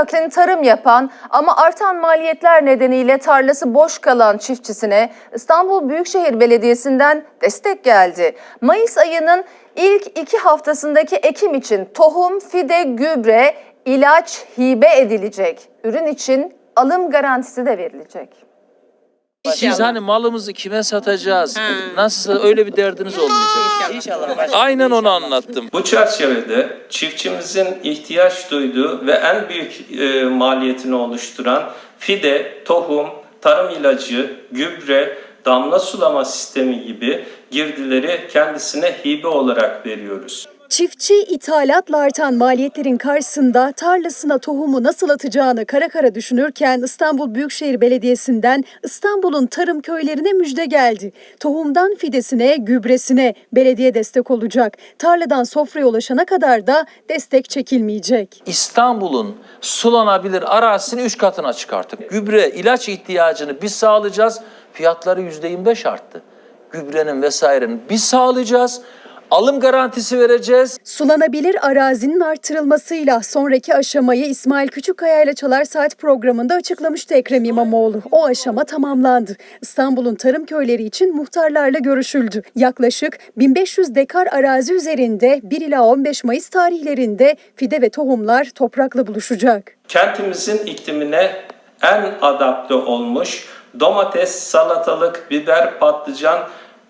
Naklin tarım yapan ama artan maliyetler nedeniyle tarlası boş kalan çiftçisine İstanbul Büyükşehir Belediyesi'nden destek geldi. Mayıs ayının ilk iki haftasındaki ekim için tohum, fide, gübre, ilaç hibe edilecek. Ürün için alım garantisi de verilecek. Siz hani malımızı kime satacağız? Nasıl öyle bir derdiniz olmayacak. İnşallah. Aynen onu anlattım. Bu çerçevede çiftçimizin ihtiyaç duyduğu ve en büyük e, maliyetini oluşturan fide, tohum, tarım ilacı, gübre, damla sulama sistemi gibi girdileri kendisine hibe olarak veriyoruz. Çiftçi ithalatla artan maliyetlerin karşısında tarlasına tohumu nasıl atacağını kara kara düşünürken İstanbul Büyükşehir Belediyesi'nden İstanbul'un tarım köylerine müjde geldi. Tohumdan fidesine, gübresine belediye destek olacak. Tarladan sofraya ulaşana kadar da destek çekilmeyecek. İstanbul'un sulanabilir arazisini üç katına çıkarttık. Gübre, ilaç ihtiyacını biz sağlayacağız. Fiyatları yüzde 25 arttı. Gübrenin vesairenin biz sağlayacağız. Alım garantisi vereceğiz. Sulanabilir arazinin artırılmasıyla sonraki aşamayı İsmail Küçükkaya ile Çalar Saat programında açıklamıştı Ekrem İmamoğlu. O aşama tamamlandı. İstanbul'un tarım köyleri için muhtarlarla görüşüldü. Yaklaşık 1500 dekar arazi üzerinde 1 ila 15 Mayıs tarihlerinde fide ve tohumlar toprakla buluşacak. Kentimizin iklimine en adapte olmuş domates, salatalık, biber, patlıcan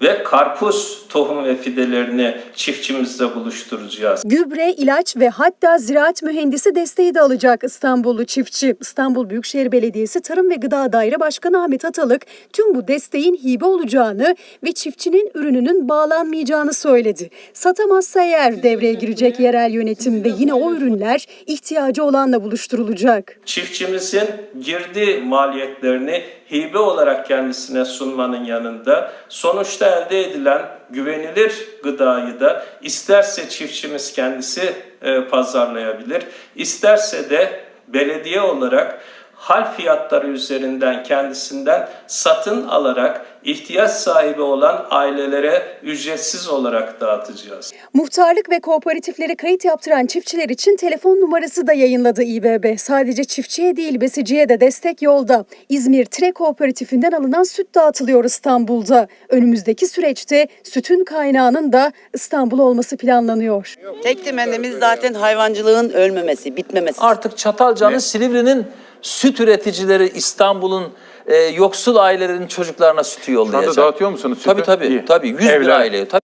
ve karpuz tohum ve fidelerini çiftçimizle buluşturacağız. Gübre, ilaç ve hatta ziraat mühendisi desteği de alacak İstanbullu çiftçi. İstanbul Büyükşehir Belediyesi Tarım ve Gıda Daire Başkanı Ahmet Atalık tüm bu desteğin hibe olacağını ve çiftçinin ürününün bağlanmayacağını söyledi. Satamazsa eğer devreye girecek yerel yönetim ve yine o ürünler ihtiyacı olanla buluşturulacak. Çiftçimizin girdi maliyetlerini hibe olarak kendisine sunmanın yanında sonuçta elde edilen güvenilir gıdayı da isterse çiftçimiz kendisi e, pazarlayabilir, isterse de belediye olarak hal fiyatları üzerinden kendisinden satın alarak ihtiyaç sahibi olan ailelere ücretsiz olarak dağıtacağız. Muhtarlık ve kooperatiflere kayıt yaptıran çiftçiler için telefon numarası da yayınladı İBB. Sadece çiftçiye değil besiciye de destek yolda. İzmir Tire Kooperatifinden alınan süt dağıtılıyor İstanbul'da. Önümüzdeki süreçte sütün kaynağının da İstanbul olması planlanıyor. Tek temennimiz zaten hayvancılığın ölmemesi, bitmemesi. Artık Çatalca'nın, Silivri'nin süt üreticileri İstanbul'un e, yoksul ailelerin çocuklarına sütü yollayacak. dağıtıyor musunuz sütü? Tabii tabii. İyi. Tabii 100 bin Evler. aileye. Tabii